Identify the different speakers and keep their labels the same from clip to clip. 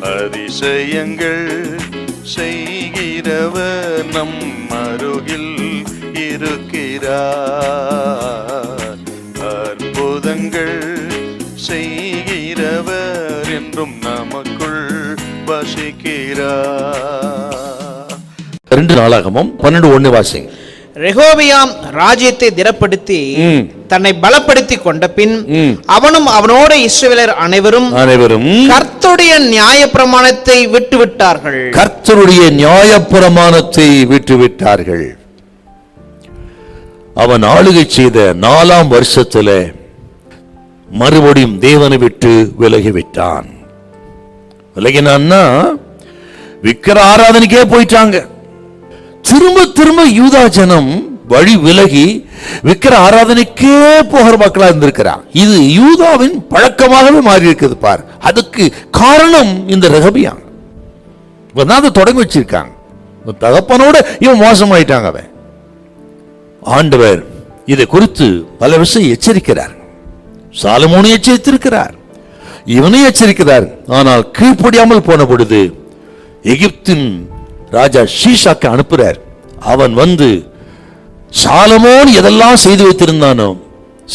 Speaker 1: அதிசயங்கள் செய்கிறவர் நம் அருகில் இருக்கிறார். அற்புதங்கள் செய்கிறவர் என்றும் நமக்குள் வசிக்கிறார்.
Speaker 2: ரெண்டு நாளாகமும் பன்னெண்டு ஒன்று வாசிங்க.
Speaker 3: ரெகோபியாம் ராஜ்யத்தை திடப்படுத்தி. தன்னை பலப்படுத்தி கொண்ட பின். அவனும் அவனோட இஸ்ரவேலர் அனைவரும்
Speaker 2: அனைவரும்
Speaker 3: கர்த்தருடைய நியாய பிரமாணத்தை விட்டு விட்டார்கள்
Speaker 2: கர்த்தருடைய நியாயப்பிரமாணத்தை விட்டுவிட்டார்கள் அவன் ஆளுகை செய்த நாலாம் வருஷத்துல மறுபடியும் தேவனை விட்டு விலகிவிட்டான் விலகினான்னா விக்கிர ஆராதனைக்கே போயிட்டாங்க திரும்ப திரும்ப யூதா ஜனம் வழி விலகி விக்கிர ஆராதனைக்கே போகிற மக்களாக இருந்திருக்கிறார். இது யூதாவின் பழக்கமாகவே மாறி இருக்குது பார். அதுக்கு காரணம் இந்த ரகபியான். இவன் தான் அதை தொடங்கி வச்சிருக்காங்க. தகப்பனோட இவன் மோசமாயிட்டாங்க அவன். ஆண்டவர் இதை குறித்து பல விஷயம் எச்சரிக்கிறார். சாலமோனும் எச்சரித்திருக்கிறார். இவனை எச்சரிக்கிறார். ஆனால் கீழ்ப்படியாமல் போன பொழுது எகிப்தின் ராஜா ஷீஷாக்கு அனுப்புறார். அவன் வந்து சாலமோன் எதெல்லாம் செய்து வைத்திருந்தானோ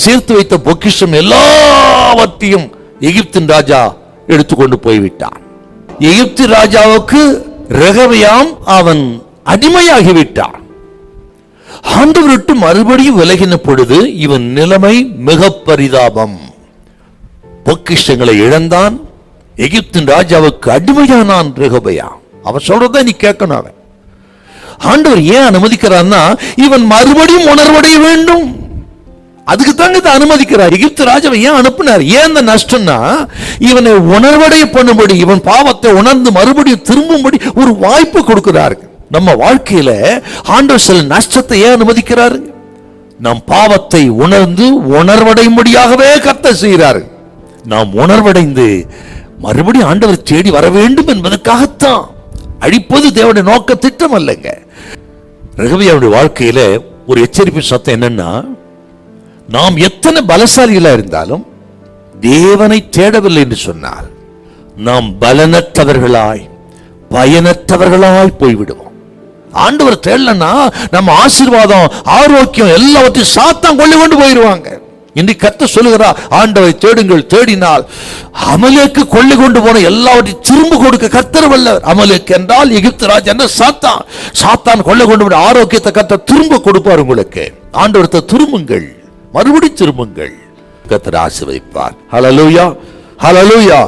Speaker 2: சேர்த்து வைத்த பொக்கிஷம் எல்லாவற்றையும் எகிப்தின் ராஜா எடுத்துக்கொண்டு போய்விட்டான். எகிப்து ராஜாவுக்கு ரெகவியாம் அவன் அடிமையாகிவிட்டான். ஆண்டவர் விட்டு மறுபடியும் விலகின பொழுது இவன் நிலைமை மிக பரிதாபம். பொக்கிஷங்களை இழந்தான். எகிப்தின் ராஜாவுக்கு அடிமையானான் ரெகபயா அவன் சொல்றத நீ கேட்கணும் அவன். ஆண்டவர் ஏன் அனுமதிக்கிறான்னா இவன் மறுபடியும் உணர்வடைய வேண்டும். அதுக்கு தாங்க இதை அனுமதிக்கிறார். எகிப்து ராஜாவை ஏன் அனுப்புனார்? ஏன் இந்த நஷ்டம்னா இவனை உணர்வடைய பண்ணும்படி இவன் பாவத்தை உணர்ந்து மறுபடியும் திரும்பும்படி ஒரு வாய்ப்பு கொடுக்கிறாரு. நம்ம வாழ்க்கையில ஆண்டவர் சில நஷ்டத்தை ஏன் அனுமதிக்கிறாரு? நம் பாவத்தை உணர்ந்து உணர்வடையும்படியாகவே கத்த செய்கிறாரு. நாம் உணர்வடைந்து மறுபடியும் ஆண்டவர் தேடி வர வேண்டும் என்பதற்காகத்தான். அழிப்பது தேவனுடைய நோக்க திட்டம் அல்லங்க ரகவியாவுடைய வாழ்க்கையில் ஒரு எச்சரிப்பு சத்தம் என்னன்னா நாம் எத்தனை பலசாலிகளாக இருந்தாலும் தேவனை தேடவில்லை என்று சொன்னால் நாம் பலனற்றவர்களாய் பயனற்றவர்களாய் போய்விடுவோம். ஆண்டவர் தேடலன்னா நம்ம ஆசீர்வாதம் ஆரோக்கியம் எல்லாவற்றையும் சாத்தான் கொண்டு கொண்டு போயிடுவாங்க இன்றைக்கு கத்த சொல்லுகிறா ஆண்டவை தேடுங்கள் தேடினால் அமலேக்கு கொள்ளை கொண்டு போன எல்லாவற்றையும் திரும்ப கொடுக்க கத்தர் வல்லவர். அமலேக்கு என்றால் எகிப்து ராஜா என்ன சாத்தான். சாத்தான் கொள்ளை கொண்டு போன ஆரோக்கியத்தை கத்த திரும்ப கொடுப்பார் உங்களுக்கு. ஆண்டவரத்தை திரும்புங்கள் மறுபடி திரும்புங்கள். கத்தர் ஆசிர்வதிப்பார். Hallelujah hallelujah